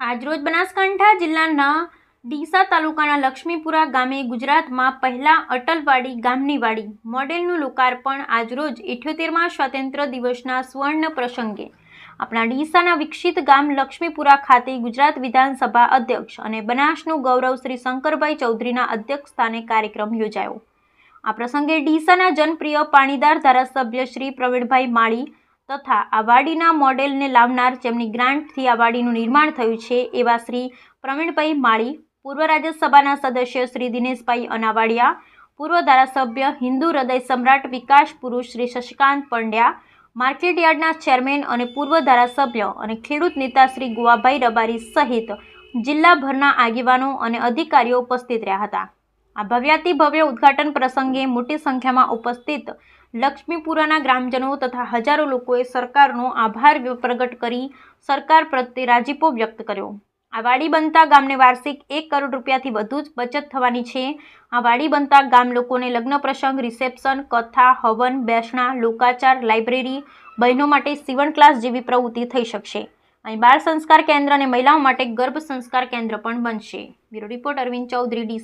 આજરોજ બનાસકાંઠા જિલ્લાના ડીસા તાલુકાના લક્ષ્મીપુરા ગામે ગુજરાતમાં પહેલા અટલવાડી ગામની વાડી મોડેલનું લોકાર્પણ આજરોજ ઇઠ્યોતેરમાં સ્વાતંત્ર્ય દિવસના સુવર્ણ પ્રસંગે. આપણા ડીસાના વિકસિત ગામ લક્ષ્મીપુરા ખાતે ગુજરાત વિધાનસભા અધ્યક્ષ અને બનાસનું ગૌરવ શ્રી શંકરભાઈ ચૌધરીના અધ્યક્ષ સ્થાને કાર્યક્રમ યોજાયો. આ પ્રસંગે ડીસાના જનપ્રિય પાણીદાર ધારાસભ્ય શ્રી પ્રવીણભાઈ માળી તથા આ વાડીના મોડેલને લાવનાર જેમની ગ્રાન્ટથી આ વાડીનું નિર્માણ થયું છે, એવા શ્રી પ્રવીણભાઈ માળી, પૂર્વ રાજ્યસભાના સદસ્ય શ્રી દિનેશભાઈ અનાવાડિયા, પૂર્વ ધારાસભ્ય હિન્દુ હૃદય સમ્રાટ વિકાસ પુરુષ શ્રી શશિકાંત પંડ્યા, માર્કેટ યાર્ડના ચેરમેન અને પૂર્વ ધારાસભ્ય અને ખેડૂત નેતા શ્રી ગુવાભાઈ રબારી સહિત જિલ્લાભરના આગેવાનો અને અધિકારીઓ ઉપસ્થિત રહ્યા હતા. આ ભવ્યાતિ ભવ્ય ઉદ્ઘાટન પ્રસંગે મોટી સંખ્યામાં ઉપસ્થિત લક્ષ્મીપુરાના ગ્રામજનો તથા હજારો લોકોએ સરકારનો આભાર પ્રગટ કરી સરકાર પ્રત્યે રાજીપો વ્યક્ત કર્યો. આ વાડી બનતા ગામને વાર્ષિક એક કરોડ રૂપિયાથી વધુ જ બચત થવાની છે. આ વાડી બનતા ગામ લોકોને લગ્ન પ્રસંગ, રિસેપ્શન, કથા, હવન, બેસણા, લોકાચાર, લાઇબ્રેરી બહેનો માટે સીવણ ક્લાસ જેવી પ્રવૃત્તિ થઈ શકશે. અહીં બાળ સંસ્કાર કેન્દ્ર અને મહિલાઓ માટે ગર્ભ સંસ્કાર કેન્દ્ર પણ બનશે. Bureau report Arvind Chaudhary, D.